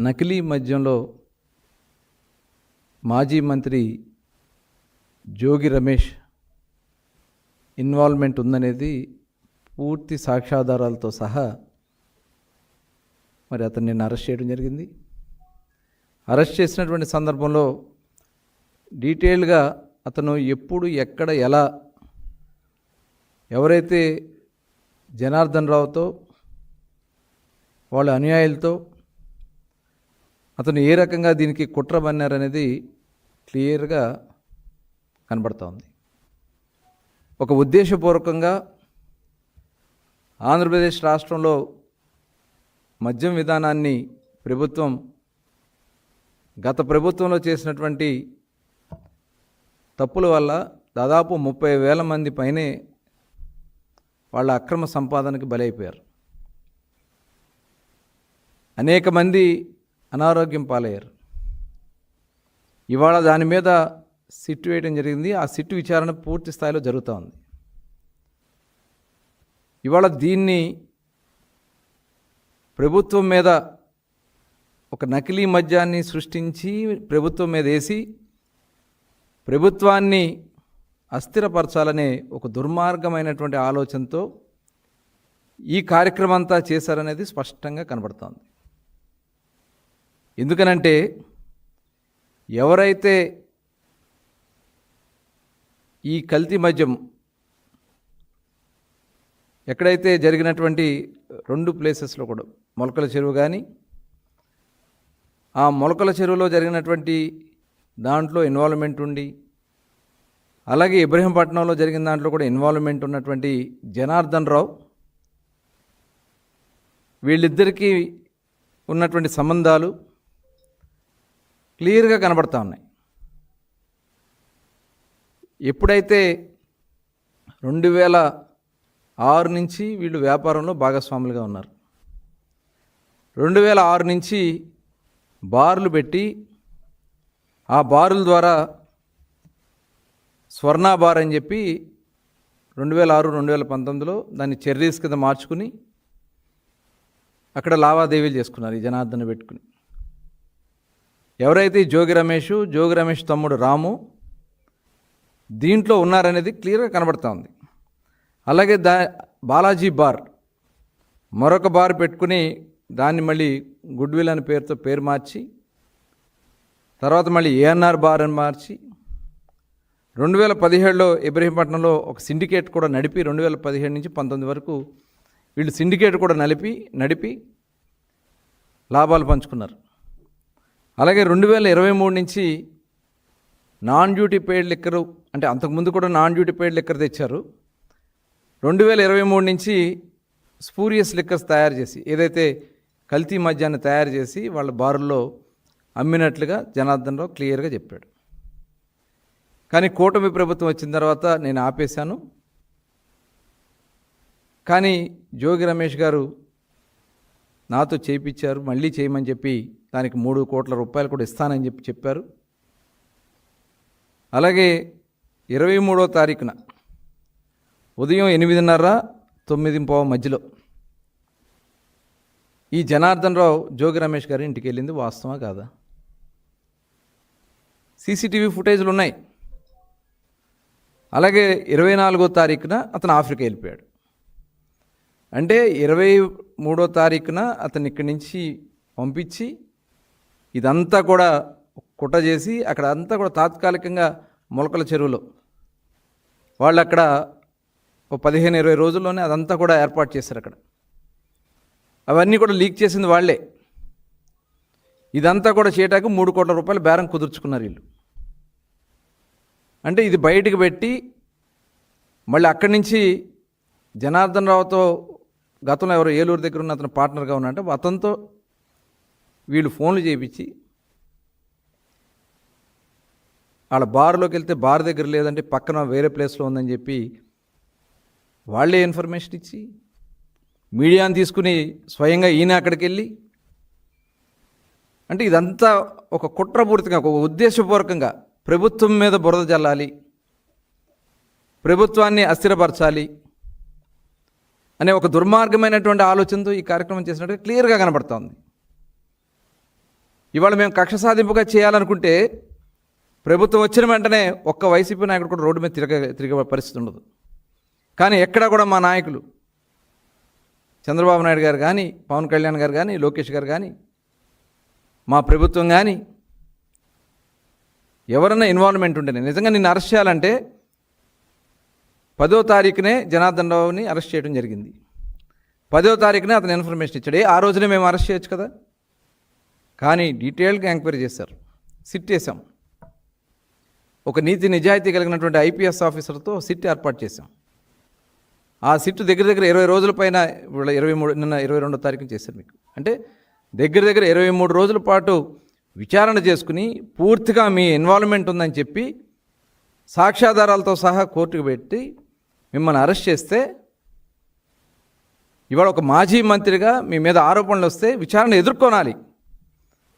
నకిలీ మద్యంలో మాజీ మంత్రి జోగి రమేష్ ఇన్వాల్వ్మెంట్ ఉందనేది పూర్తి సాక్ష్యాధారాలతో సహా మరి అతను నిన్న అరెస్ట్ చేయడం జరిగింది. అరెస్ట్ చేసినటువంటి సందర్భంలో డీటెయిల్గా అతను ఎప్పుడు ఎక్కడ ఎలా ఎవరైతే జనార్దన్ రావుతో వాళ్ళ అనుయాయులతో అతను ఏ రకంగా దీనికి కుట్ర పన్నారనేది క్లియర్గా కనబడుతోంది ఉంది. ఒక ఉద్దేశపూర్వకంగా ఆంధ్రప్రదేశ్ రాష్ట్రంలో మద్యం విధానాన్ని ప్రభుత్వం గత ప్రభుత్వంలో చేసినటువంటి తప్పుల వల్ల దాదాపు ముప్పై వేల మంది పైనే వాళ్ళ అక్రమ సంపాదనకి బలైపోయారు. అనేక మంది అనారోగ్యం పాలయ్యారు. ఇవాళ దాని మీద సిట్ వేయడం జరిగింది. ఆ సిట్ విచారణ పూర్తి స్థాయిలో జరుగుతూ ఉంది. ఇవాళ దీన్ని ప్రభుత్వం మీద ఒక నకిలీ మద్యాన్ని సృష్టించి ప్రభుత్వం మీద వేసి ప్రభుత్వాన్ని అస్థిరపరచాలనే ఒక దుర్మార్గమైనటువంటి ఆలోచనతో ఈ కార్యక్రమం అంతా చేశారనేది స్పష్టంగా కనబడుతోంది. ఎందుకనంటే ఎవరైతే ఈ కల్తీ మద్యం ఎక్కడైతే జరిగినటువంటి రెండు ప్లేసెస్లో కూడా మొలకల చెరువు కానీ ఆ మొలకల చెరువులో జరిగినటువంటి దాంట్లో ఇన్వాల్వ్మెంట్ ఉండి అలాగే ఇబ్రహీంపట్నంలో జరిగిన దాంట్లో కూడా ఇన్వాల్వ్మెంట్ ఉన్నటువంటి జనార్దన్ రావు వీళ్ళిద్దరికీ ఉన్నటువంటి సంబంధాలు క్లియర్గా కనబడతా ఉన్నాయి. ఎప్పుడైతే రెండు వేల ఆరు నుంచి వీళ్ళు వ్యాపారంలో భాగస్వాములుగా ఉన్నారు. రెండు వేల ఆరు నుంచి బార్లు పెట్టి ఆ బారుల ద్వారా స్వర్ణ బార్ అని చెప్పి రెండు వేల ఆరు రెండు వేల పంతొమ్మిదిలో దాన్ని చెర్రీస్ కింద మార్చుకుని అక్కడ లావాదేవీలు చేసుకున్నారు ఈ జనార్దన్ పెట్టుకుని. ఎవరైతే జోగి రమేష్ జోగి రమేష్ తమ్ముడు రాము దీంట్లో ఉన్నారనేది క్లియర్గా కనబడుతూ ఉంది. అలాగే దా బాలాజీ బార్ మరొక బార్ పెట్టుకుని దాన్ని మళ్ళీ గుడ్ విల్ అనే పేరుతో పేరు మార్చి తర్వాత మళ్ళీ ఏఎన్ఆర్ బార్ అని మార్చి రెండు వేల పదిహేడులో ఇబ్రహీంపట్నంలో ఒక సిండికేట్ కూడా నడిపి రెండు వేల పదిహేడు నుంచి పంతొమ్మిది వరకు వీళ్ళు సిండికేట్ కూడా నలిపి నడిపి లాభాలు పంచుకున్నారు. అలాగే రెండు వేల ఇరవై మూడు నుంచి నాన్ డ్యూటీ పెయిడ్ లిక్కరు అంటే అంతకుముందు కూడా నాన్ డ్యూటీ పెయిడ్ లిక్కర్ తెచ్చారు. రెండు వేల ఇరవై మూడు నుంచి స్పూరియస్ లిక్కర్స్ తయారు చేసి ఏదైతే కల్తీ మద్యాన్ని తయారు చేసి వాళ్ళ బారుల్లో అమ్మినట్లుగా జనార్దన్ రావు క్లియర్గా చెప్పాడు. కానీ కూటమి ప్రభుత్వం వచ్చిన తర్వాత నేను ఆపేశాను. కానీ జోగి రమేష్ గారు నాతో చేయించారు మళ్ళీ చేయమని చెప్పి దానికి మూడు కోట్ల రూపాయలు కూడా ఇస్తానని చెప్పి చెప్పారు. అలాగే ఇరవై మూడో తారీఖున ఉదయం ఎనిమిదిన్నర తొమ్మిది పావు మధ్యలో ఈ జనార్దన్ రావు జోగి రమేష్ గారి ఇంటికి వెళ్ళింది వాస్తవా కాదా? సీసీటీవీ ఫుటేజ్లు ఉన్నాయి. అలాగే ఇరవై నాలుగో తారీఖున అతను ఆఫ్రికా వెళ్ళిపోయాడు. అంటే ఇరవై మూడో తారీఖున అతను ఇక్కడి నుంచి పంపించి ఇదంతా కూడా కుట్ర చేసి అక్కడ అంతా కూడా తాత్కాలికంగా మొలకల చెరువులో. వాళ్ళు అక్కడ ఓ పదిహేను ఇరవై రోజుల్లోనే అదంతా కూడా ఏర్పాటు చేశారు అక్కడ. అవన్నీ కూడా లీక్ చేసింది వాళ్ళే. ఇదంతా కూడా చేయటానికి మూడు కోట్ల రూపాయలు బేరం కుదుర్చుకున్నారు వీళ్ళు. అంటే ఇది బయటికి పెట్టి మళ్ళీ అక్కడి నుంచి జనార్దన్ రావుతో గతంలో ఎవరో ఏలూరు దగ్గర ఉన్న అతను పార్ట్నర్గా ఉన్నట్టు అతనితో వీళ్ళు ఫోన్లు చేయించి వాళ్ళ బార్లోకి వెళ్తే బార్ దగ్గర లేదంటే పక్కన వేరే ప్లేస్లో ఉందని చెప్పి వాళ్ళే ఇన్ఫర్మేషన్ ఇచ్చి మీడియాని తీసుకుని స్వయంగా ఈయన అక్కడికి వెళ్ళి అంటే ఇదంతా ఒక కుట్రపూరితంగా ఒక ఉద్దేశపూర్వకంగా ప్రభుత్వం మీద బురద జల్లాలి ప్రభుత్వాన్ని అస్థిరపరచాలి అనే ఒక దుర్మార్గమైనటువంటి ఆలోచనతో ఈ కార్యక్రమం చేసినట్టు క్లియర్గా కనబడుతోంది. ఇవాళ మేము కక్ష సాధింపుగా చేయాలనుకుంటే ప్రభుత్వం వచ్చిన వెంటనే ఒక్క వైసీపీ నాయకుడు కూడా రోడ్డు మీద తిరగ తిరిగే పరిస్థితి ఉండదు. కానీ ఎక్కడ కూడా మా నాయకులు చంద్రబాబు నాయుడు గారు కానీ పవన్ కళ్యాణ్ గారు కానీ లోకేష్ గారు కానీ మా ప్రభుత్వం కానీ ఎవరన్నా ఇన్వాల్వ్మెంట్ ఉంటేనే నిజంగా నిన్ను అరెస్ట్ చేయాలంటే పదో తారీఖునే జనార్దన్ రావుని అరెస్ట్ చేయడం జరిగింది. పదో తారీఖునే అతను ఇన్ఫర్మేషన్ ఇచ్చాడు. ఏ ఆ రోజునే మేము అరెస్ట్ చేయొచ్చు కదా? కానీ డీటెయిల్గా ఎంక్వైరీ చేశారు. సిట్ వేసాం ఒక నీతి నిజాయితీ కలిగినటువంటి ఐపీఎస్ ఆఫీసర్తో సిట్ ఏర్పాటు చేశాం. ఆ సిట్ దగ్గర దగ్గర ఇరవై రోజుల పైన ఇవాళ ఇరవై మూడు నిన్న ఇరవై రెండో తారీఖున చేశారు మీకు. అంటే దగ్గర దగ్గర ఇరవై మూడు రోజుల పాటు విచారణ చేసుకుని పూర్తిగా మీ ఇన్వాల్వ్మెంట్ ఉందని చెప్పి సాక్ష్యాధారాలతో సహా కోర్టుకు పెట్టి మిమ్మల్ని అరెస్ట్ చేస్తే ఇవాళ ఒక మాజీ మంత్రిగా మీ మీద ఆరోపణలు వస్తే విచారణ ఎదుర్కొనాలి.